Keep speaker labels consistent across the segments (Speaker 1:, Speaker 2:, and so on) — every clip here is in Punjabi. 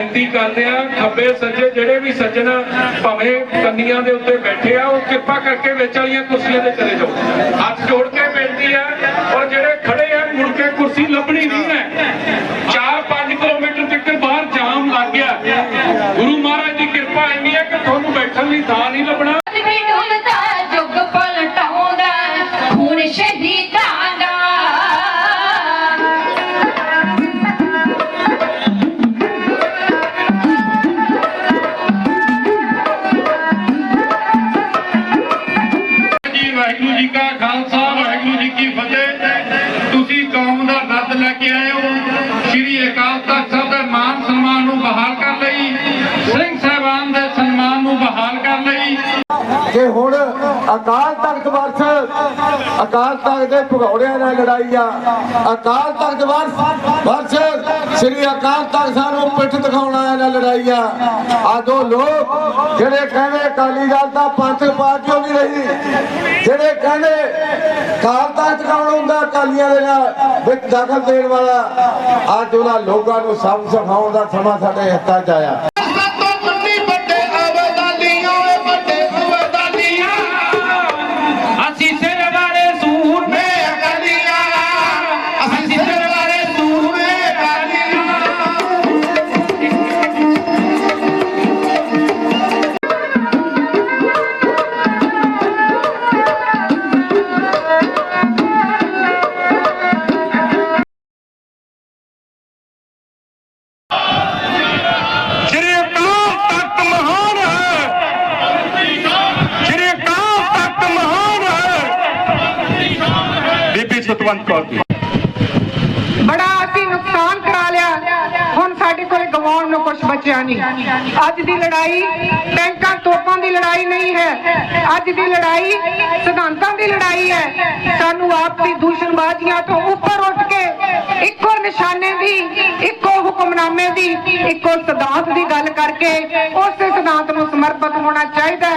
Speaker 1: ਬੇਨਤੀ ਕਰਦੇ ਆ ਖੱਬੇ ਸੱਜੇ ਜਿਹੜੇ ਵੀ ਸੱਜਣ ਭਾਵੇਂ ਕੰਨੀਆਂ ਦੇ ਉੱਤੇ ਬੈਠੇ ਆ, ਉਹ ਕਿਰਪਾ ਕਰਕੇ ਵਿੱਚ ਵਾਲੀਆਂ ਕੁਰਸੀਆਂ ਤੇ ਚਲੇ ਜਾਓ। ਹੱਥ ਜੋੜ ਕੇ ਬੇਨਤੀ ਆ ਔਰ ਜਿਹੜੇ ਖੜੇ ਆ, ਮੁੜ ਕੇ ਕੁਰਸੀ ਲੱਭਣੀ ਨਹੀਂ ਹੈ। 4-5 ਕਿਲੋਮੀਟਰ ਤੱਕ ਬਾਹਰ ਜਾਮ ਲੱਗ ਗਿਆ। ਗੁਰੂ ਮਹਾਰਾਜ ਦੀ ਕਿਰਪਾ ਇੰਨੀ ਹੈ ਕਿ ਤੁਹਾਨੂੰ ਬੈਠਣ ਲਈ ਥਾਂ ਨਹੀਂ ਲੱਭਣਾ। ਅਕਾਲ ਤਖਤ
Speaker 2: ਵਰਸ, ਅਕਾਲ ਤਖਤ ਦੇ ਭਗੌੜਿਆਂ ਨਾਲ ਲੜਾਈ ਆ। ਅਕਾਲ ਤਖਤ ਵਰਸ ਵਰਸ, ਸ੍ਰੀ ਅਕਾਲ ਤਖਤ ਸਾਹਿਬ ਨੂੰ ਪਿੱਠ ਦਿਖਾਉਣ ਵਾਲਿਆਂ ਨਾਲ ਲੜਾਈ ਆ। ਆ ਦੋ ਲੋਕ ਜਿਹੜੇ ਕਹਿੰਦੇ ਅਕਾਲੀ ਦਲ ਦਾ ਪੰਥ ਪਾਰਟੀਓ ਨਹੀਂ ਰਹੀ ਜਿਹੜੇ ਕਹਿੰਦੇ ਅਕਾਲ ਤਖਤ ਕੌਣ ਹੁੰਦਾ ਅਕਾਲੀਆਂ ਦੇ ਨਾਲ ਵਿੱਚ ਦਖਲ ਦੇਣ ਵਾਲਾ, ਅੱਜ ਉਹਨਾਂ ਲੋਕਾਂ ਨੂੰ ਸਭ ਸਿਖਾਉਣ ਦਾ ਸਮਾਂ ਸਾਡੇ ਹੱਥਾਂ 'ਚ ਆਇਆ।
Speaker 1: ਬੀਬੀ ਕੌਰ ਜੀ
Speaker 3: ਬੜਾ ਅਸੀਂ ਨੁਕਸਾਨ ਕਰਾ ਲਿਆ। ਹੁਣ ਸਾਡੇ ਕੋਲ ਗਵਾਉਣ ਨੂੰ ਕੁਝ ਬਚਿਆ ਨਹੀਂ। ਅੱਜ ਦੀ ਲੜਾਈ ਟੈਂਕਾਂ ਤੋਪਾਂ ਦੀ ਲੜਾਈ ਨਹੀਂ ਹੈ। ਅੱਜ ਦੀ ਲੜਾਈ ਸਿਧਾਂਤਾਂ ਦੀ ਲੜਾਈ ਹੈ। ਸਾਨੂੰ ਆਪਸੀ ਦੂਸ਼ਣਬਾਜ਼ੀਆਂ ਤੋਂ ਉੱਪਰ ਉੱਠ ਕੇ ਇੱਕੋ ਨਿਸ਼ਾਨੇ ਦੀ, ਇੱਕੋ ਹੁਕਮਨਾਮੇ ਦੀ, ਇੱਕੋ ਸਿਧਾਂਤ ਦੀ ਗੱਲ ਕਰਕੇ ਉਸੇ ਸਿਧਾਂਤ ਨੂੰ ਸਮਰਪਿਤ ਹੋਣਾ ਚਾਹੀਦਾ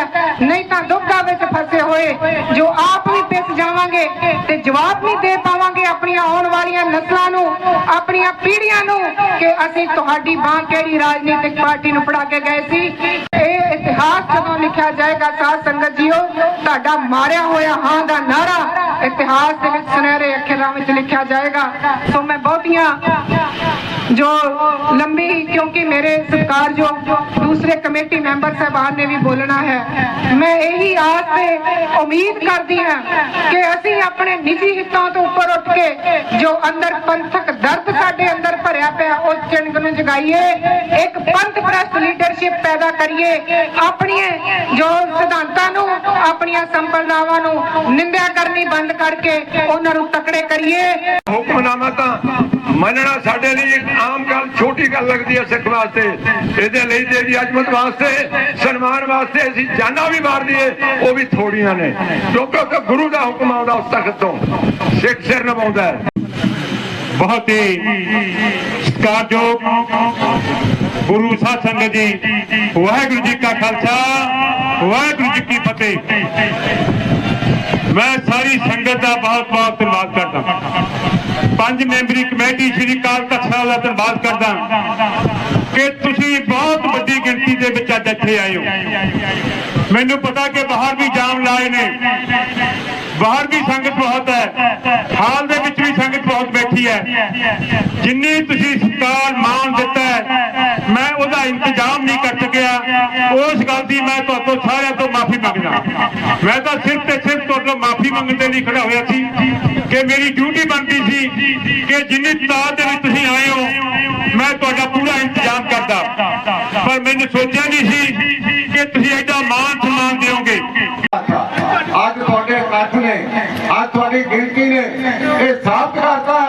Speaker 3: ਨਹੀਂ ਤਾਂ ਦੁੱਖਾਂ ਵਿੱਚ ਹੋਏ ਜੋ ਆਪ ਵੀ ਪਿਸ ਜਾਵਾਂਗੇ ਤੇ ਜਵਾਬ ਨਹੀਂ ਦੇ ਪਾਵਾਂਗੇ ਆਪਣੀਆਂ ਆਉਣ ਵਾਲੀਆਂ ਨਸਲਾਂ ਨੂੰ, ਆਪਣੀਆਂ ਪੀੜ੍ਹੀਆਂ ਨੂੰ ਕਿ ਅਸੀਂ ਤੁਹਾਡੀ ਬਾਹ ਕਿਹੜੀ ਰਾਜਨੀਤਿਕ ਪਾਰਟੀ ਨੂੰ ਫੜਾ ਕੇ ਗਏ ਸੀ। ਇਹ ਇਤਿਹਾਸ ਜਦੋਂ ਲਿਖਿਆ ਜਾਏਗਾ ਸਾਧ ਸੰਗਤ ਜੀਓ, ਤੁਹਾਡਾ ਮਾਰਿਆ ਹੋਇਆ ਹਾਂ ਦਾ ਨਾਰਾ ਇਤਿਹਾਸ ਦੇ ਵਿੱਚ ਸੁਨਹਿਰੇ ਅੱਖਰਾਂ ਵਿੱਚ ਲਿਖਿਆ ਜਾਏਗਾ। ਸੋ ਮੈਂ ਬਹੁਤੀਆਂ ਜੋ ਲੰਬੀ ਕਿਉਂਕਿ ਮੇਰੇ ਸਤਿਕਾਰਯੋਗ ਦੂਸਰੇ ਕਮੇਟੀ ਮੈਂਬਰ ਸਾਹਿਬਾਨ ਨੇ ਵੀ ਬੋਲਣਾ ਹੈ, ਮੈਂ ਇਹੀ ਆਸ ਤੇ ਉਮੀਦ ਕਰਦੀ ਹਾਂ ਕਿ ਅਸੀਂ ਆਪਣੇ ਨਿੱਜੀ ਹਿੱਤਾਂ ਤੋਂ ਉੱਪਰ ਉੱਠ ਕੇ ਜੋ ਅੰਦਰ ਪੰਥਕ ਦਰਦ ਸਾਡੇ ਅੰਦਰ ਭਰਿਆ ਪਿਆ ਉਸ ਚਿੰਗ ਨੂੰ ਜਗਾਈਏ, ਇੱਕ ਪੰਥ ਪ੍ਰਸਤ ਲੀਡਰਸ਼ਿਪ ਪੈਦਾ ਕਰੀਏ, ਆਪਣੀਆਂ ਜੋ ਸਿਧਾਂਤਾਂ ਨੂੰ, ਆਪਣੀਆਂ ਸੰਪਰਦਾਵਾਂ ਨੂੰ ਨਿੰਦਿਆ ਕਰਨੀ ਬੰਦ ਕਰਕੇ ਉਹਨਾਂ ਨੂੰ ਤਕੜੇ ਕਰੀਏ।
Speaker 4: ਹੁਕਮਨਾਮਾ ਤਾਂ ਮੰਨਣਾ ਆਮ ਗੱਲ, ਛੋਟੀ ਗੱਲ ਲੱਗਦੀ ਹੈ ਸਿੱਖ ਵਾਸਤੇ। ਇਹਦੇ ਲਈ ਤੇ ਜੀ ਅਜਮਤ ਵਾਸਤੇ, ਸਨਮਾਨ ਵਾਸਤੇ ਅਸੀਂ ਜਾਨਾਂ ਵੀ ਮਾਰ ਦਈਏ ਉਹ ਵੀ ਥੋੜੀਆਂ ਨੇ। ਕਿਉਂਕਿ ਗੁਰੂ ਦਾ ਹੁਕਮ ਆਉਂਦਾ ਉਸ ਤਖਤ ਤੋਂ। ਸਿੱਖ ਸਿਰ ਨਿਭਾਉਂਦਾ
Speaker 5: ਬਹੁਤ ਹੀ ਸਤਿਕਾਰਯੋਗ ਗੁਰੂ ਸਾਧ ਸੰਗਤ ਜੀ, ਵਾਹਿਗੁਰੂ ਜੀ ਕਾ ਖਾਲਸਾ, ਵਾਹਿਗੁਰੂ ਜੀ ਕੀ ਫਤਿਹ। ਮੈਂ ਸਾਰੀ ਸੰਗਤ ਦਾ ਬਹੁਤ ਬਹੁਤ ਧੰਨਵਾਦ ਕਰਦਾ। ਪੰਜ ਮੈਂਬਰੀ ਕਮੇਟੀ ਸ਼੍ਰੀ ਕਾਲ ਤਖਤ ਸਾਹਿਬ ਦਾ ਧੰਨਵਾਦ ਕਰਦਾ ਕਿ ਤੁਸੀਂ ਬਹੁਤ ਵੱਡੀ ਗਿਣਤੀ ਦੇ ਵਿੱਚ ਅੱਜ ਇੱਥੇ ਆਏ ਹੋ। ਮੈਨੂੰ ਪਤਾ ਕਿ ਬਾਹਰ ਵੀ ਜਾਮ ਲਾਏ ਨੇ। ਬਾਹਰ ਵੀ ਸੰਗਤ ਬਹੁਤ ਹੈ। ਹਾਲ ਦੇ ਵਿੱਚ ਵੀ ਹੈ। ਜਿੰਨੀ ਤੁਸੀਂ ਸਤਿਕਾਰ ਮਾਣ ਦਿੱਤਾ ਮੈਂ ਉਹਦਾ ਇੰਤਜ਼ਾਮ ਨਹੀਂ ਕਰ ਸਕਿਆ। ਉਸ ਗੱਲ ਦੀ ਮੈਂ ਤੁਹਾਡੇ ਸਾਰਿਆਂ ਤੋਂ ਮਾਫੀ ਮੰਗਦਾ। ਮੈਂ ਤਾਂ ਸਿਰਫ ਤੇ ਸਿਰਫ ਤੁਹਾਡੇ ਮਾਫੀ ਮੰਗਣ ਦੇ ਲਈ ਖੜਾ ਹੋਇਆ ਸੀ ਕਿ ਮੇਰੀ ਡਿਊਟੀ ਬਣਦੀ ਸੀ ਕਿ ਜਿੰਨੀ ਤਾਦਾਦ ਦੇ ਵਿੱਚ ਤੁਸੀਂ ਆਏ ਹੋ, ਮੈਂ ਤੁਹਾਡਾ ਪੂਰਾ ਇੰਤਜ਼ਾਮ ਕਰਦਾ। ਪਰ ਮੈਨੂੰ ਸੋਚਿਆ ਨਹੀਂ ਸੀ ਕਿ ਤੁਸੀਂ ਐਡਾ ਮਾਣ ਸਨਮਾਨ ਦਿਓਗੇ।
Speaker 2: ਅੱਜ ਤੁਹਾਡੇ ਇਕੱਠ ਨੇ, ਅੱਜ ਤੁਹਾਡੀ ਗਿਣਤੀ ਨੇ ਇਹ ਸਾਬਤ ਕਰਤਾ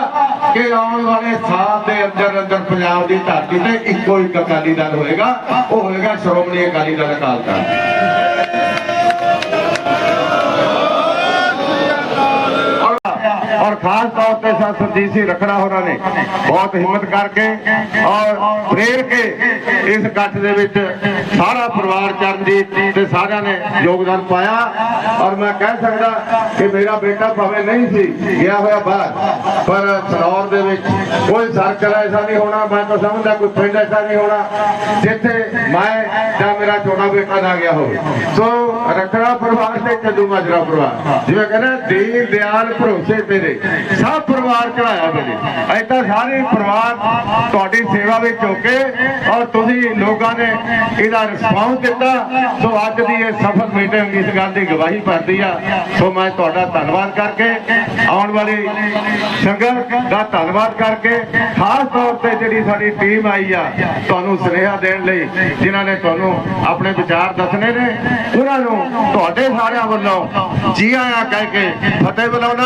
Speaker 2: ਕਿ ਆਉਣ ਵਾਲੇ ਸਾਲ ਦੇ ਅੰਦਰ ਅੰਦਰ ਪੰਜਾਬ ਦੀ ਧਰਤੀ ਤੇ ਇੱਕੋ ਇੱਕ ਅਕਾਲੀ ਦਲ ਹੋਏਗਾ, ਉਹ ਹੋਏਗਾ ਸ਼੍ਰੋਮਣੀ ਅਕਾਲੀ ਦਲ ਅਕਾਲ ਦਲ ਔਰ ਖਾਸ ਤੌਰ ਤੇ ਸਰ ਸਰਜੀਤ ਸਿੰਘ ਰਖੜਾ ਹੋਰਾਂ ਨੇ ਬਹੁਤ ਹਿੰਮਤ ਕਰਕੇ ਔਰ ਪ੍ਰੇਰ ਕੇ ਇਸ ਇਕੱਠ ਦੇ ਵਿੱਚ ਸਾਰਾ ਪਰਿਵਾਰ ਚਰਨਜੀਤ ਤੇ ਸਾਰਿਆਂ ਨੇ ਯੋਗਦਾਨ ਪਾਇਆ। ਔਰ ਮੈਂ ਕਹਿ ਸਕਦਾ ਕਿ ਮੇਰਾ ਬੇਟਾ ਭਾਵੇਂ ਨਹੀਂ ਸੀ, ਗਿਆ ਹੋਇਆ ਬਾਹਰ, ਪਰ ਸਨੌਰ ਦੇ ਵਿੱਚ ਕੋਈ ਸਰਕਲ ਐਸਾ ਨਹੀਂ ਹੋਣਾ, ਮੈਂ ਤਾਂ ਸਮਝਦਾ ਕੋਈ ਪਿੰਡ ਐਸਾ ਨਹੀਂ ਹੋਣਾ, ਜਿੱਥੇ ਮੈਂ ਜਾਂ ਮੇਰਾ ਛੋਟਾ ਬੇਟਾ ਨਾ ਗਿਆ ਹੋਵੇ। ਸੋ ਰਖੜਾ ਪਰਿਵਾਰ ਤੇ ਚੱਲੂ ਮਾਜਰਾ ਪਰਿਵਾਰ, ਜਿਵੇਂ ਕਹਿੰਦੇ ਦੀਨ, ਦਿਆਲ, ਭਰੋਸੇ ਤੇਰੇ ਸਭ ਪਰਿਵਾਰ ਚੜਾਇਆ ਮੇਰੇ ਐਦਾਂ ਸਾਰੇ ਪਰਿਵਾਰ ਤੁਹਾਡੀ ਸੇਵਾ ਵਿੱਚ ਹੋ ਕੇ ਔਰ ਤੁਸੀਂ ਲੋਕਾਂ ਨੇ ਇਹਦਾ ਰਿਸਪਾਂਸ ਦਿੱਤਾ। ਸੋ ਅੱਜ ਦੀ ਇਹ ਸਫਲ ਮੀਟਿੰਗ ਇਸ ਗੱਲ ਦੀ ਗਵਾਹੀ ਭਰਦੀ ਆ। ਸੋ ਮੈਂ ਤੁਹਾਡਾ ਧੰਨਵਾਦ ਕਰਕੇ, ਆਉਣ ਵਾਲੀ ਸੰਗਤ ਦਾ ਧੰਨਵਾਦ ਕਰਕੇ, ਖਾਸ ਤੌਰ ਤੇ ਜਿਹੜੀ ਸਾਡੀ ਟੀਮ ਆਈ ਆ, ਤੁਹਾਨੂੰ ਸੁਨੇਹਾ ਦੇਣ ਲਈ, ਜਿਨ੍ਹਾਂ ਨੇ ਤੁਹਾਨੂੰ ਆਪਣੇ ਵਿਚਾਰ ਦੱਸਣੇ ਨੇ, ਉਹਨਾਂ ਨੂੰ ਤੁਹਾਡੇ ਸਾਰਿਆਂ ਵੱਲੋਂ ਜੀ ਆਇਆਂ ਕਹਿ ਕੇ ਫਤਿਹ ਬੁਲਾਉਣਾ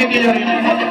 Speaker 6: থেকে গেলেন